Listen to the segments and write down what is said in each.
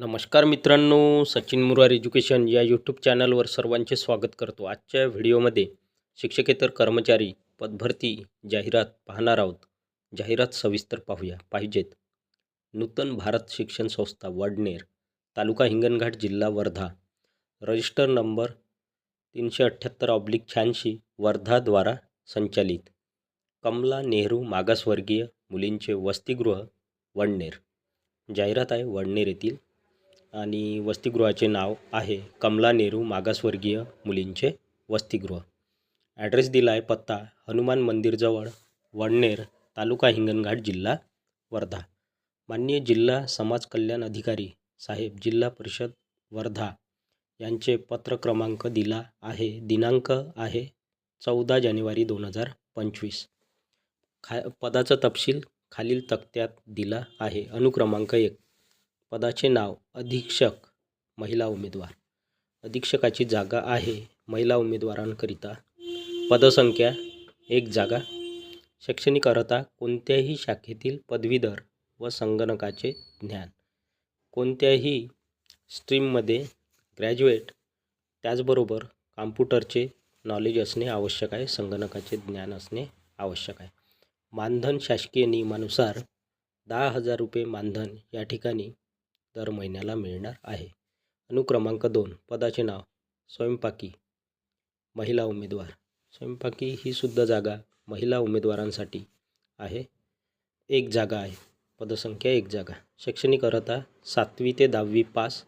नमस्कार मित्रांनो सचिन मुरार एज्युकेशन या यूट्यूब चॅनलवर सर्वांचे स्वागत करतो. आजच्या व्हिडिओमध्ये शिक्षकेतर कर्मचारी पदभरती जाहिरात पाहणार आहोत. जाहिरात सविस्तर पाहूया. पाहिजेत. नूतन भारत शिक्षण संस्था वडनेर तालुका हिंगणघाट जिल्हा वर्धा. रजिस्टर नंबर तीनशे अठ्ठ्याहत्तर ऑब्लिक शहाऐंशी वर्धाद्वारा संचालित. कमला नेहरू मागासवर्गीय मुलींचे वसतिगृह वडनेर. जाहिरात आहे वडनेर येथील आणि वसतिगृहाचे नाव आहे कमला नेहरू मागासवर्गीय मुलींचे वसतिगृह. ॲड्रेस दिला आहे पत्ता हनुमान मंदिरजवळ वडनेर तालुका हिंगणघाट जिल्हा वर्धा. माननीय जिल्हा समाज कल्याण अधिकारी साहेब जिल्हा परिषद वर्धा यांचे पत्र क्रमांक दिला आहे दिनांक आहे चौदा जानेवारी दोन हजार पंचवीस. खा पदाचा तपशील खालील तक्त्यात दिला आहे. अनुक्रमांक एक. पदाचे नाव अधीक्षक महिला उमेदवार. अधीक्षकाची जागा आहे महिला उमेदवारांकरिता. पदसंख्या एक जागा. शैक्षणिक अर्हता कोणत्याही शाखेतील पदवीधर व संगणकाचे ज्ञान. कोणत्याही स्ट्रीममध्ये ग्रॅज्युएट त्याचबरोबर कॉम्प्युटरचे नॉलेज असणे आवश्यक आहे संगणकाचे ज्ञान असणे आवश्यक आहे. मानधन शासकीय नियमानुसार दहा हजार रुपये मानधन या ठिकाणी दर महिन्याला मिळणार आहे. अनुक्रमांक दोन पदाचे नाव स्वयंपाकी महिला उमेदवार. स्वयंपाकी ही सुद्धा जागा महिला उमेदवारांसाठी आहे. एक जागा आहे. पदसंख्या एक जागा. शैक्षणिक अर्हता सातवी ते दहावी पास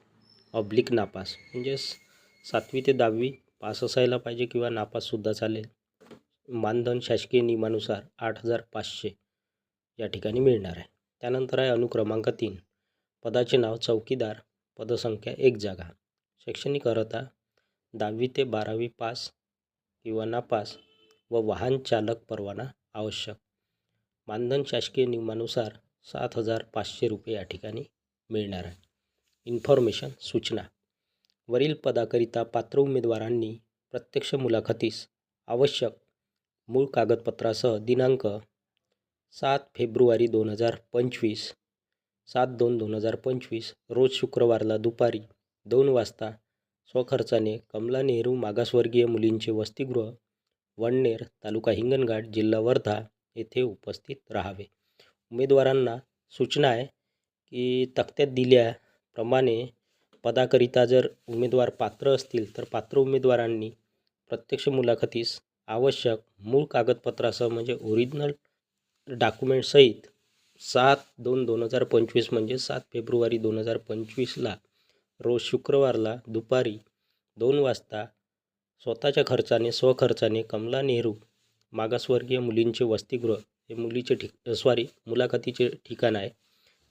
ऑब्लिक नापास. म्हणजे सातवी ते दहावी पास असायला पाहिजे किंवा नापाससुद्धा चालेल. मानधन शासकीय नियमानुसार आठ हजार पाचशे या ठिकाणी मिळणार आहे. त्यानंतर आहे अनुक्रमांक तीन. पदाचे नाव चौकीदार पदसंख्या एक जागा. शैक्षणिक अर्हता दहावी ते बारावी पास किंवा नापास व वाहन चालक परवाना आवश्यक. मानधन शासकीय नियमानुसार सात हजार पाचशे रुपये या ठिकाणी मिळणार आहे. इन्फॉर्मेशन सूचना. वरील पदाकरिता पात्र उमेदवारांनी प्रत्यक्ष मुलाखतीस आवश्यक मूळ कागदपत्रासह दिनांक सात फेब्रुवारी दोन हजार पंचवीस सात दोन दोन हजार पंचवीस रोज शुक्रवारला दुपारी दोन वाजता स्वखर्चाने कमला नेहरू मागासवर्गीय मुलींचे वसतिगृह वडनेर तालुका हिंगणघाट जिल्हा वर्धा येथे उपस्थित राहावे. उमेदवारांना सूचना आहे की तक्त्यात दिल्याप्रमाणे पदाकरिता जर उमेदवार पात्र असतील तर पात्र उमेदवारांनी प्रत्यक्ष मुलाखतीस आवश्यक मूळ कागदपत्रासह म्हणजे ओरिजिनल डॉक्युमेंटसहित सात दोन दोन हजार पंचवीस म्हणजे सात फेब्रुवारी दोन हजार पंचवीसला रोज शुक्रवारला दुपारी दोन वाजता स्वतःच्या खर्चाने स्वखर्चाने कमला नेहरू मागासवर्गीय मुलींचे वसतिगृह हे मुलीचे ठिक सॉरी मुलाखतीचे ठिकाण आहे.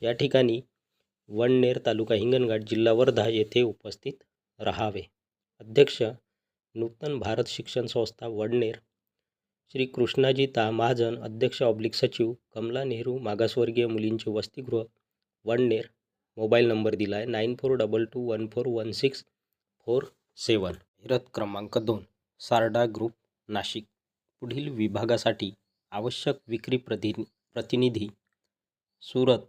या ठिकाणी वडनेर तालुका हिंगणघाट जिल्हा वर्धा येथे उपस्थित राहावे. अध्यक्ष नूतन भारत शिक्षण संस्था वडनेर श्री कृष्णाजीता महाजन अध्यक्ष ऑब्लिक सचिव कमला नेहरू मागासवर्गीय मुलींचे वसतिगृह वडनेर. मोबाईल नंबर दिला आहे nine four double two one four one six four seven. रथ क्रमांक दोन सारडा ग्रुप नाशिक. पुढील विभागासाठी आवश्यक विक्री प्रति प्रतिनिधी सुरत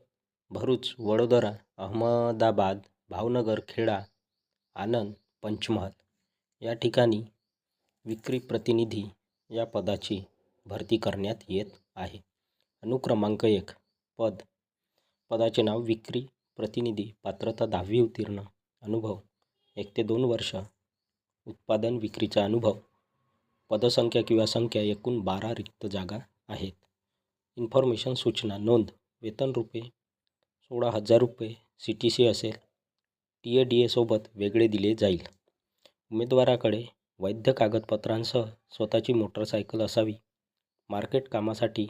भरूच वडोदरा अहमदाबाद भावनगर खेडा आनंद पंचमहल. या ठिकाणी विक्री प्रतिनिधी या पदाची भरती करण्यात येत आहे. अनुक्रमांक एक पद. पदाचे नाव विक्री प्रतिनिधी पात्रता दहावी उत्तीर्ण अनुभव. एक ते दोन वर्ष. उत्पादन विक्रीचा अनुभव. पदसंख्या किंवा संख्या एकूण बारा रिक्त जागा आहेत. इन्फॉर्मेशन सूचना नोंद. वेतन रुपये सोळा हजार रुपये. सी टी सी असेल. टी ए डी एसोबत वेगळे दिले जाईल. उमेदवाराकडे वैध कागदपत्रांसह स्वतःची मोटरसायकल असावी. मार्केट कामासाठी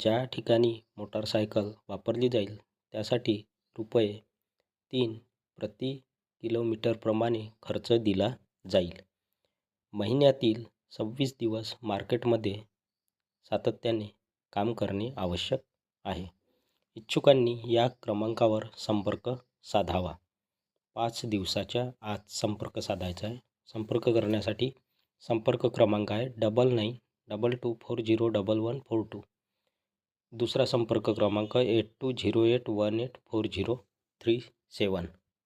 ज्या ठिकाणी मोटारसायकल वापरली जाईल त्यासाठी रुपये तीन प्रति किलोमीटरप्रमाणे खर्च दिला जाईल. महिन्यातील सव्वीस दिवस मार्केटमध्ये सातत्याने काम करणे आवश्यक आहे. इच्छुकांनी या क्रमांकावर संपर्क साधावा. पाच दिवसाच्या आत संपर्क साधायचा आहे. संपर्क करण्यासाठी संपर्क क्रमांक आहे double nine double two four zero double one four two. दुसरा संपर्क क्रमांक eight two zero eight one eight four zero three seven.